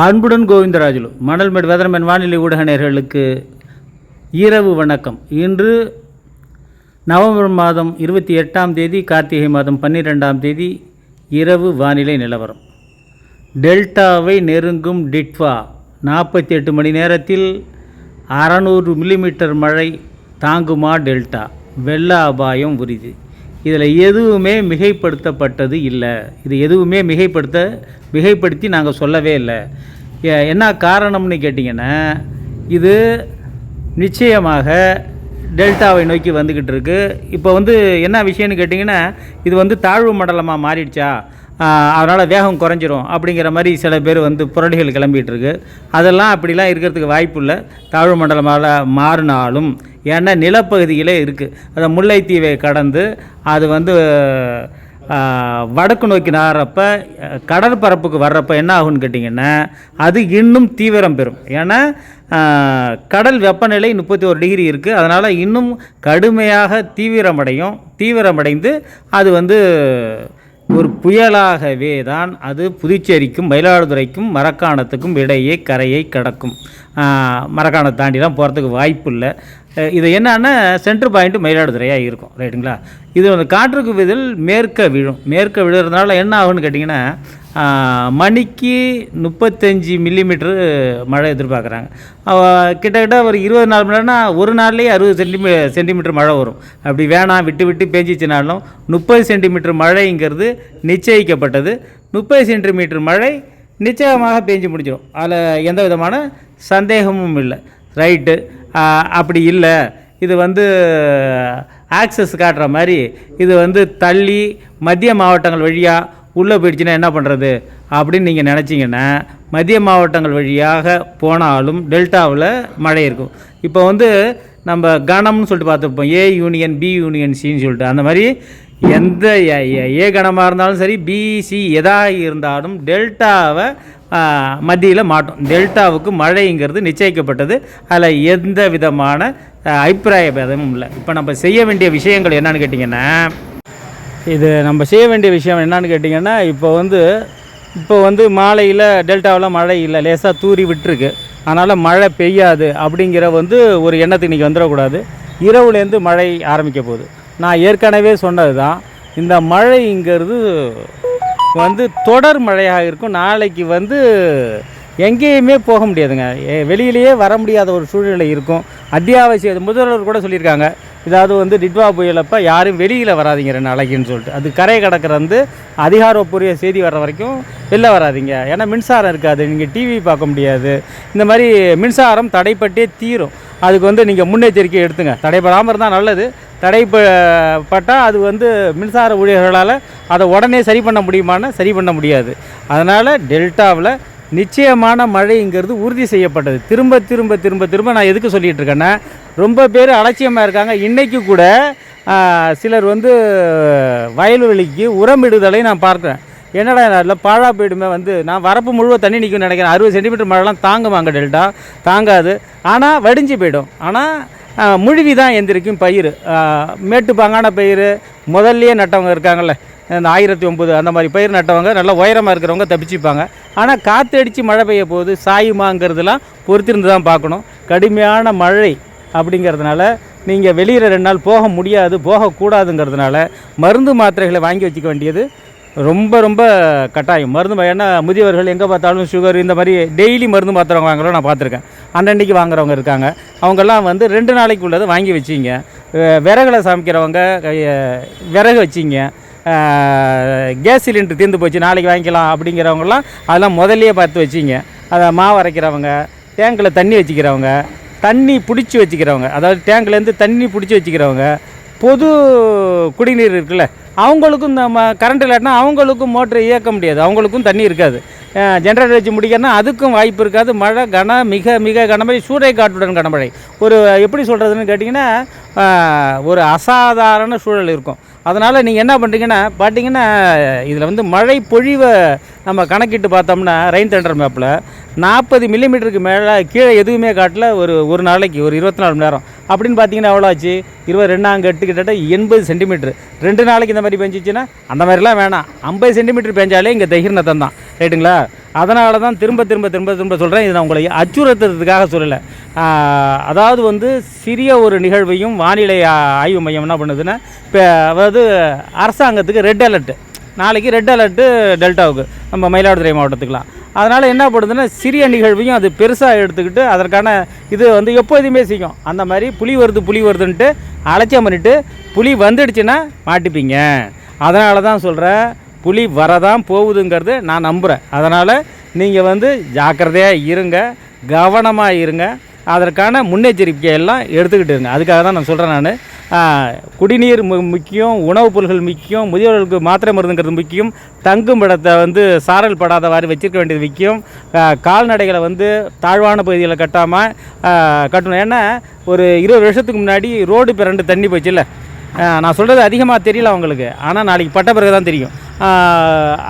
அன்புடன் கோவிந்தராஜுலு மணல்மேடு வெதரமன் வானிலை ஊடக நேர்களுக்கு இரவு வணக்கம். இன்று நவம்பர் மாதம் இருபத்தி எட்டாம் தேதி கார்த்திகை மாதம் பன்னிரெண்டாம் தேதி இரவு வானிலை நிலவரம். டெல்டாவை நெருங்கும் டிட்வா நாற்பத்தி எட்டு மணி நேரத்தில் அறநூறு மில்லிமீட்டர் மழை தாங்குமா டெல்டா? வெள்ள அபாயம் உறுதி. இதில் எதுவுமே மிகைப்படுத்தப்பட்டது இல்லை. இது எதுவுமே மிகைப்படுத்த மிகைப்படுத்தி நாங்கள் சொல்லவே இல்லை. என்ன காரணம்னு கேட்டிங்கன்னா இது நிச்சயமாக டெல்டாவை நோக்கி வந்துக்கிட்டு இருக்கு. இப்போ வந்து என்ன விஷயம்னு கேட்டிங்கன்னா இது வந்து தாழ்வு மண்டலமாக மாறிடுச்சா? அதனால் வேகம் குறைஞ்சிரும் அப்படிங்கிற மாதிரி சில பேர் வந்து புரளிகள் கிளம்பிட்டு இருக்கு. அதெல்லாம் அப்படிலாம் இருக்கிறதுக்கு வாய்ப்பு இல்லை. தாழ்வு மண்டலமாக மாறினாலும் ஏன்னா நிலப்பகுதியிலே இருக்குது அந்த முல்லைத்தீவை கடந்து அது வந்து வடக்கு நோக்கி நாறப்ப கடற்பரப்புக்கு வர்றப்ப என்ன ஆகும்னு கேட்டிங்கன்னா அது இன்னும் தீவிரம் பெறும். ஏன்னா கடல் வெப்பநிலை முப்பத்தி ஒரு டிகிரி இருக்குது அதனால் இன்னும் கடுமையாக தீவிரமடையும். தீவிரமடைந்து அது வந்து ஒரு புயலாகவே தான் அது புதுச்சேரிக்கும் மயிலாடுதுறைக்கும் மரக்காணத்துக்கும் இடையே கரையை கடக்கும். ஆஹ் மரக்காணத்தை தாண்டிலாம் போகிறதுக்கு வாய்ப்பு இல்லை. இது என்னன்னா சென்டர் பாயிண்ட் மயிலாடுதுறையாக இருக்கும் ரைட்டுங்களா இது வந்து காற்றுக்கு விதில் மேற்க விழும் மேற்க விழுறதுனால என்ன ஆகும்னு கேட்டிங்கன்னா மணிக்கு முப்பத்தஞ்சு மில்லிமீட்ரு மழை எதிர்பார்க்குறாங்க. கிட்டத்தட்ட ஒரு இருபது நாள் மணி ஒரு நாள்லேயே அறுபது சென்டிமீ சென்டிமீட்டர் மழை வரும். அப்படி வேணாம் விட்டு விட்டு பேஞ்சிச்சினாலும் முப்பது சென்டிமீட்டர் மழைங்கிறது நிச்சயிக்கப்பட்டது. முப்பது சென்டிமீட்டர் மழை நிச்சயமாக பேஞ்சு முடிஞ்சிடும். அதில் எந்த விதமான சந்தேகமும் இல்லை. ரைட்டு. அப்படி இல்லை. இது வந்து ஆக்சஸ் காட்டுற மாதிரி இது வந்து தள்ளி மத்திய மாவட்டங்கள் வழியாக உள்ளே போயிடுச்சுன்னா என்ன பண்ணுறது அப்படின்னு நீங்கள் நினச்சிங்கன்னா மத்திய மாவட்டங்கள் வழியாக போனாலும் டெல்டாவில் மழை இருக்கும். இப்போ வந்து நம்ம கணம்னு சொல்லிட்டு பார்த்துருப்போம். ஏ யூனியன் பி யூனியன் சின்னு சொல்லிட்டு. அந்த மாதிரி எந்த ஏ- ஏ- ஏ கணமாக இருந்தாலும் சரி பிசி எதாக இருந்தாலும் டெல்டாவை மத்தியில் மாட்டோம் டெல்டாவுக்கு மழைங்கிறது நிச்சயிக்கப்பட்டது. அதில் எந்த விதமான அபிப்பிராய பேதமும் இல்லை. இப்போ நம்ம செய்ய வேண்டிய விஷயங்கள் என்னென்னு கேட்டிங்கன்னா இது நம்ம செய்ய வேண்டிய விஷயம் என்னென்னு கேட்டிங்கன்னா இப்போ வந்து இப்போ வந்து மாலையில் டெல்டாவில் மழை இல்லை. லேசாக தூறி விட்டுருக்கு. அதனால் மழை பெய்யாது அப்படிங்கிற வந்து ஒரு எண்ணத்துக்கு இன்றைக்கி வந்துடக்கூடாது. இரவுலேருந்து மழை ஆரம்பிக்க போகுது. நான் ஏற்கனவே சொன்னது தான் இந்த மழைங்கிறது வந்து தொடர் மழையாக இருக்கும். நாளைக்கு வந்து எங்கேயுமே போக முடியாதுங்க. வெளியிலேயே வர முடியாத ஒரு சூழ்நிலை இருக்கும். அத்தியாவசிய முதல்வர் கூட சொல்லியிருக்காங்க. இதாவது வந்து டிட்வா புயலப்ப யாரும் வெளியில் வராதிங்க ரெண்டு நாளைக்குன்னு சொல்லிட்டு. அது கரை கடக்கிற வந்து அதிகாரப்பூர்வ செய்தி வர்ற வரைக்கும் வெளில வராதீங்க. ஏன்னா மின்சாரம் இருக்காது நீங்கள் டிவி பார்க்க முடியாது. இந்த மாதிரி மின்சாரம் தடைப்பட்டே தீரும். அதுக்கு வந்து நீங்கள் முன்னெச்சரிக்கை எடுத்துங்க. தடைப்படாமல் இருந்தால் நல்லது. தடைப்பட்டால் அது வந்து மின்சார ஊழியர்களால் அதை உடனே சரி பண்ண முடியுமான்னு சரி பண்ண முடியாது. அதனால் டெல்டாவில் நிச்சயமான மழைங்கிறது உறுதி செய்யப்பட்டது. திரும்ப திரும்ப திரும்ப திரும்ப நான் எதுக்கு சொல்லிகிட்டு இருக்கேன்னா ரொம்ப பேர் அலட்சியமாக இருக்காங்க. இன்றைக்கி கூட சிலர் வந்து வயல்வெளிக்கு உரமிடுதலை நான் பார்க்குறேன் என்னடா இல்லை பாழா போயிடுமே வந்து நான் வரப்பு முழுவ தண்ணி நிற்கும்னு நினைக்கிறேன். அறுபது சென்டிமீட்டர் மழைலாம் தாங்குவாங்க டெல்டா. தாங்காது. ஆனால் வடிஞ்சு போயிடும். ஆனால் முழுவி தான் எந்திரிக்கும் பயிர் மேட்டுப்பாங்கான பயிர் முதல்லையே நட்டவங்க இருக்காங்கள்ல இந்த ஆயிரத்தி ஒம்பது அந்த மாதிரி பயிர் நட்டவங்க நல்லா உயரமாக இருக்கிறவங்க தப்பிச்சுப்பாங்க. ஆனால் காற்றடிச்சு மழை பெய்ய போகுது சாயுமாங்கிறதுலாம் பொறுத்திருந்து தான் பார்க்கணும். கடுமையான மழை அப்படிங்கிறதுனால நீங்கள் வெளியில் ரெண்டு நாள் போக முடியாது போகக்கூடாதுங்கிறதுனால மருந்து மாத்திரைகளை வாங்கி வச்சுக்க வேண்டியது ரொம்ப ரொம்ப கட்டாயம். மருந்து ஏன்னா முதியவர்கள் எங்கே பார்த்தாலும் சுகர் இந்த மாதிரி டெய்லி மருந்து மாத்திரை வாங்குறோம் நான் பார்த்துருக்கேன். அன்னன்னைக்கு வாங்குறவங்க இருக்காங்க. அவங்கெல்லாம் வந்து ரெண்டு நாளைக்கு உள்ளதை வாங்கி வச்சிங்க. விறகுல சமைக்கிறவங்க விறகு வச்சிங்க. கேஸ் சிலிண்டர் தீர்ந்து போச்சு நாளைக்கு வாங்கிக்கலாம் அப்படிங்கிறவங்கலாம் அதெல்லாம் முதல்லையே பார்த்து வச்சிங்க. அதை மாவு அரைக்கிறவங்க டேங்கில் தண்ணி வச்சுக்கிறவங்க தண்ணி பிடிச்சி வச்சுக்கிறவங்க அதாவது டேங்க்லேருந்து தண்ணி பிடிச்சி வச்சுக்கிறவங்க பொது குடிநீர் இருக்குல்ல அவங்களுக்கும் நம்ம கரண்ட் இல்லாட்டினா அவங்களுக்கும் மோட்டரை இயக்க முடியாது அவங்களுக்கும் தண்ணி இருக்காது. ஜென்ரேட்டர் வச்சு முடிக்கணும்னா அதுக்கும் வாய்ப்பு இருக்காது. மழை கன மிக மிக கனமழை சூறை காற்றுடன் கனமழை. ஒரு எப்படி சொல்கிறதுன்னு கேட்டிங்கன்னா ஒரு அசாதாரண சூழல் இருக்கும். அதனால் நீங்கள் என்ன பண்ணுறீங்கன்னா பார்த்தீங்கன்னா இதில் வந்து மழை பொழிவை நம்ம கணக்கிட்டு பார்த்தோம்னா ரெயின் தண்டர் மேப்பில் நாற்பது மில்லிமீட்டருக்கு மேலே கீழே எதுவுமே காட்டல ஒரு ஒரு நாளைக்கு ஒரு இருபத்தி நாலு மணி நேரம். அப்படின்னு பார்த்தீங்கன்னா எவ்வளோ ஆச்சு? இருபது ரெண்டாங்க எட்டு கிட்டத்தட்ட எண்பது சென்டிமீட்ரு ரெண்டு நாளைக்கு இந்த மாதிரி பெஞ்சிச்சுன்னா அந்த மாதிரிலாம் வேணாம். ஐம்பது சென்டிமீட்டர் பெஞ்சாலே இங்கே தகிர்னத்தம் தான். ரைட்டுங்களா? அதனால தான் திரும்ப திரும்ப திரும்ப திரும்ப சொல்கிறேன் இது நான் உங்களை அச்சுறுத்துறதுக்காக சொல்லலை. அதாவது வந்து சிறிய ஒரு நிகழ்வையும் வானிலை ஆய்வு மையம் என்ன பண்ணுதுன்னா இப்போ அதாவது அரசாங்கத்துக்கு ரெட் அலர்ட்டு நாளைக்கு ரெட் அலர்ட்டு டெல்டாவுக்கு. நம்ம மயிலாடுதுறை மாவட்டத்துக்குலாம் அதனால் என்ன பண்ணுதுன்னா சிறிய நிகழ்வையும் அது பெருசாக எடுத்துக்கிட்டு அதற்கான இது வந்து எப்போதுமே செய்யும் அந்த மாதிரி புலி வருது புலி வருதுன்ட்டு அலட்சியம் பண்ணிவிட்டு புலி வந்துடுச்சுன்னா மாட்டிப்பீங்க. அதனால தான் சொல்கிறேன் புலி வரதான் போகுதுங்கிறது நான் நம்புகிறேன் அதனால் நீங்கள் வந்து ஜாக்கிரதையாக இருங்க கவனமாக இருங்க. அதற்கான முன்னெச்சரிக்கை எல்லாம் எடுத்துக்கிட்டு இருங்க. அதுக்காக தான் நான் சொல்கிறேன் நான். குடிநீர் மு- முக்கியம் உணவுப் பொருட்கள் முக்கியம் முதியோர்களுக்கு மாத்திரை மருந்துங்கிறது முக்கியம் தங்கும் இடத்தை வந்து சாரல் படாதவாறு வச்சிருக்க வேண்டியது முக்கியம். கால்நடைகளை வந்து தாழ்வான பகுதிகளை கட்டாமல் கட்டணும். ஏன்னா ஒரு இருபது வருஷத்துக்கு முன்னாடி ரோடு பிறண்டு தண்ணி போச்சுல்ல நான் சொல்கிறது அதிகமாக தெரியல அவங்களுக்கு. ஆனால் நாளைக்கு பட்ட பிறகு தான் தெரியும்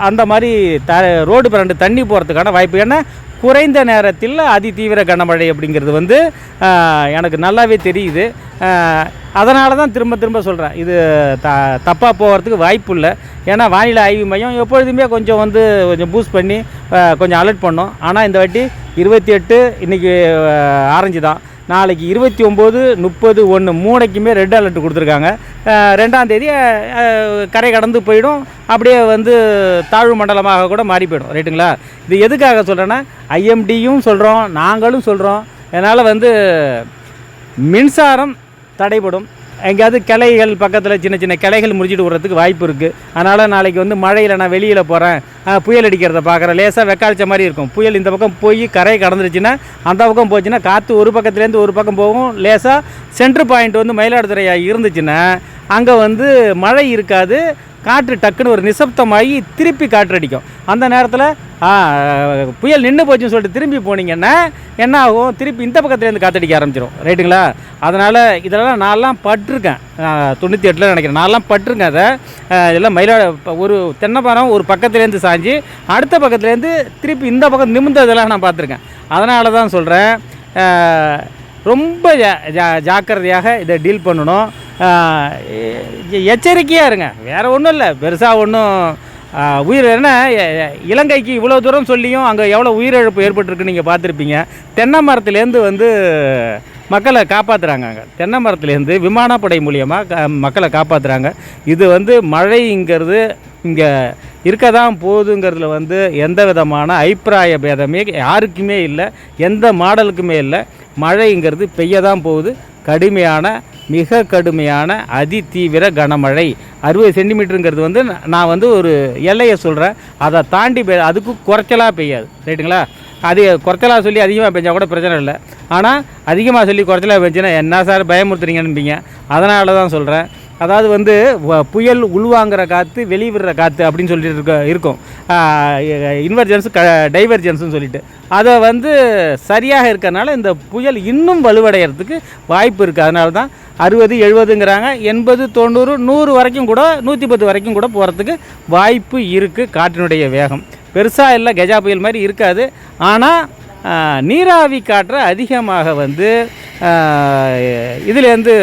அந்த மாதிரி த ரோடு பிறண்டு தண்ணி போகிறதுக்கான வாய்ப்பு. ஏன்னா குறைந்த நேரத்தில் அதி தீவிர கனமழை அப்படிங்கிறது வந்து எனக்கு நல்லாவே தெரியுது. அதனால தான் திரும்ப திரும்ப சொல்கிறேன் இது த தப்பாக போகிறதுக்கு வாய்ப்பு இல்லை. ஏன்னா வானிலை ஆய்வு மையம் எப்பொழுதுமே கொஞ்சம் வந்து கொஞ்சம் பூஸ்ட் பண்ணி கொஞ்சம் அலர்ட் பண்ணோம். ஆனால் இந்த வாட்டி இருபத்தி எட்டு இன்றைக்கி ஆரஞ்சு தான். நாளைக்கு இருபத்தி ஒம்பது முப்பது ஒன்று மூணைக்குமே ரெட் அலர்ட் கொடுத்துருக்காங்க. ரெண்டாம் தேதி கரை கடந்து போயிடும். அப்படியே வந்து தாழ்வு மண்டலமாக கூட மாறி போயிடும். ரைட்டுங்களா? இது எதுக்காக சொல்கிறேன்னா ஐஎம்டியும் சொல்கிறோம் நாங்களும் சொல்கிறோம் அதனால் வந்து மின்சாரம் தடைபடும். எங்கேயாவது கிளைகள் பக்கத்தில் சின்ன சின்ன கிளைகள் முடிச்சுட்டு விடுறதுக்கு வாய்ப்பு இருக்குது அதனால் நாளைக்கு வந்து மழையில் நான் வெளியில் போகிறேன் புயல் அடிக்கிறத பார்க்குறேன். லேசாக வெக்காளிச்ச மாதிரி இருக்கும். புயல் இந்த பக்கம் போய் கரையை கடந்துருச்சுன்னா அந்த பக்கம் போச்சுன்னா காற்று ஒரு பக்கத்துலேருந்து ஒரு பக்கம் போகும். லேசாக சென்ட்ரு பாயிண்ட் வந்து மயிலாடுதுறையாக இருந்துச்சுன்னா அங்கே வந்து மழை இருக்காது. காற்று டக்குன்னு ஒரு நிசப்தமாகி திருப்பி காற்று அடிக்கும். அந்த நேரத்தில் புயல் நின்று போச்சுன்னு சொல்லிட்டு திரும்பி போனீங்கன்னா என்ன ஆகும்? திருப்பி இந்த பக்கத்துலேருந்து காற்றடிக்க ஆரம்பிச்சிடும் ரைட்டுங்களா? அதனால் இதெல்லாம் நான்லாம் பட்டிருக்கேன். தொண்ணூற்றி எட்டில் நினைக்கிறேன். நான்லாம் பட்டிருக்கேன் அதை. இதெல்லாம் மயிலாடு ஒரு தென்னை ஒரு பக்கத்துலேருந்து சாஞ்சு அடுத்த பக்கத்துலேருந்து திருப்பி இந்த பக்கம் நிமிந்ததெல்லாம் நான் பார்த்துருக்கேன். அதனால தான் சொல்கிறேன் ரொம்ப ஜா- ஜா- ஜாக்கிரதையாக இதை டீல் பண்ணணும். எச்சரிக்கையாக இருங்க. வேறு ஒன்றும் இல்லை. பெருசாக ஒன்றும் உயிர் என்ன இலங்கைக்கு இவ்வளோ தூரம் சொல்லியும் அங்கே எவ்வளோ உயிரிழப்பு ஏற்பட்டிருக்கு நீங்கள் பார்த்துருப்பீங்க. தென்னை மரத்துலேருந்து வந்து மக்களை காப்பாற்றுறாங்க அங்கே. தென்னை மரத்துலேருந்து விமானப்படை மூலியமாக க மக்களை காப்பாற்றுறாங்க இது வந்து மழைங்கிறது இங்கே இருக்க தான் போகுதுங்கிறதுல வந்து எந்த விதமான அபிப்பிராய பேதமே யாருக்குமே இல்லை எந்த மாடலுக்குமே இல்லை. மழைங்கிறது பெய்ய தான் போகுது. கடுமையான மிக கடுமையான அதி தீவிர கனமழை. அறுபது சென்டிமீட்டருங்கிறது வந்து நான் வந்து ஒரு எல்லையை சொல்கிறேன் அதை தாண்டி பெய் அதுக்கு குறைச்சலாக பெய்யாது. ரைட்டுங்களா? அது குறைச்சலாக சொல்லி அதிகமாக பெஞ்சால் கூட பிரச்சனை இல்லை. ஆனால் அதிகமாக சொல்லி குறைச்சலாக பெஞ்சுன்னா என்ன சார் பயமுறுத்துறீங்கன்னுப்பீங்க அதனால தான் சொல்கிறேன் அதாவது வந்து வ- புயல் உள்வாங்குற காற்று வெளிவிடுற காற்று அப்படின்னு சொல்லிட்டு இருக்க இருக்கும். இன்வர்ஜென்ஸ் க டைவர்ஜென்ஸ்னு சொல்லிட்டு. அதை வந்து சரியாக இருக்கிறனால இந்த புயல் இன்னும் வலுவடைகிறதுக்கு வாய்ப்பு இருக்குது அதனால தான் அறுபது எழுபதுங்கிறாங்க. எண்பது தொண்ணூறு நூறு வரைக்கும் கூட நூற்றி பத்து வரைக்கும் கூட போகிறதுக்கு வாய்ப்பு இருக்குது காற்றினுடைய வேகம். பெருசாக இல்லை கஜா புயல் மாதிரி இருக்காது. ஆனால் நீராவி காற்றை அதிகமாக வந்து இதுலேருந்து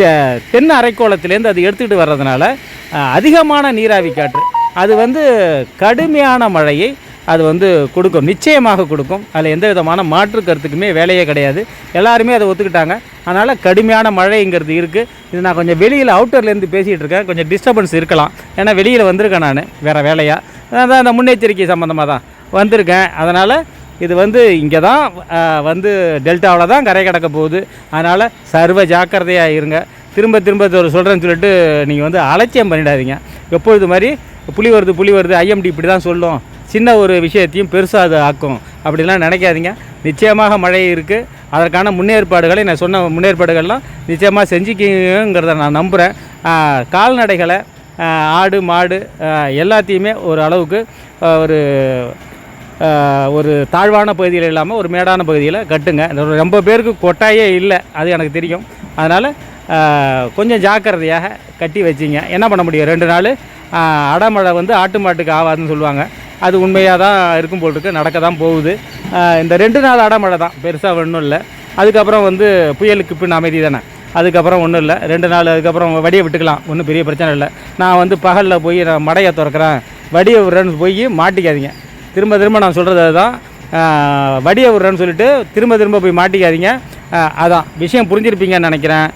தென் அரைக்கோளத்துலேருந்து அது எடுத்துக்கிட்டு வர்றதுனால அதிகமான நீராவி காற்று. அது வந்து கடுமையான மழையை அது வந்து கொடுக்கும். நிச்சயமாக கொடுக்கும். அதில் எந்த விதமான மாற்று கருத்துக்குமே வேலையே கிடையாது. எல்லாருமே அதை ஒத்துக்கிட்டாங்க. அதனால் கடுமையான மழைங்கிறது இருக்குது இது நான் கொஞ்சம் வெளியில் அவுட்டர்லேருந்து பேசிகிட்டு இருக்கேன் கொஞ்சம் டிஸ்டர்பன்ஸ் இருக்கலாம். ஏன்னா வெளியில் வந்திருக்கேன் நான். வேறு வேலையாக அதான் அந்த முன்னெச்சரிக்கை சம்மந்தமாக தான் வந்திருக்கேன். அதனால் இது வந்து இங்கே தான் வந்து டெல்டாவில் தான் கரை கடக்க போகுது. அதனால் சர்வ ஜாக்கிரதையாக இருங்க. திரும்ப திரும்ப ஒரு சொல்கிறேன்னு சொல்லிட்டு நீங்கள் வந்து அலட்சியம் பண்ணிடாதீங்க. எப்பொழுது மாதிரி புளி வருது புளி வருது ஐஎம்டி இப்படி தான் சொல்லும். சின்ன ஒரு விஷயத்தையும் பெருசாக அது ஆக்கும். அப்படிலாம் நினைக்காதீங்க. நிச்சயமாக மழை இருக்குது அதற்கான முன்னேற்பாடுகளை நான் சொன்ன முன்னேற்பாடுகள்லாம் நிச்சயமாக செஞ்சுக்கிங்கிறத நான் நம்புகிறேன் கால்நடைகளை ஆடு மாடு எல்லாத்தையுமே ஒரு அளவுக்கு ஒரு ஒரு தாழ்வான பகுதியில் இல்லாமல் ஒரு மேடான பகுதியில் கட்டுங்க. ரொம்ப பேருக்கு கொட்டாயே இல்லை அது எனக்கு தெரியும். அதனால் கொஞ்சம் ஜாக்கிரதையாக கட்டி வச்சிங்க. என்ன பண்ண முடியும்? ரெண்டு நாள் அடமழை வந்து ஆட்டு மாட்டுக்கு ஆகாதுன்னு சொல்லுவாங்க. அது உண்மையாக தான் இருக்கும் போல் இருக்குது நடக்க தான் போகுது. இந்த ரெண்டு நாள் அடமழை தான் பெருசாக ஒன்றும் இல்லை. அதுக்கப்புறம் வந்து புயலுக்கு பின் அமைதி தானே. அதுக்கப்புறம் ஒன்றும் இல்லை. ரெண்டு நாள் அதுக்கப்புறம் வடியை விட்டுக்கலாம். ஒன்றும் பெரிய பிரச்சனை இல்லை. நான் வந்து பகலில் போய் நான் மடையை திறக்கிறேன். வடியை விடுறேன்னு போய் மாட்டிக்காதீங்க. திரும்ப திரும்ப நான் சொல்கிறது அதுதான். வடியை விடுறேன்னு சொல்லிட்டு திரும்ப திரும்ப போய் மாட்டிக்காதீங்க. அதான். விஷயம் புரிஞ்சிருப்பீங்கன்னு நினைக்கிறேன்.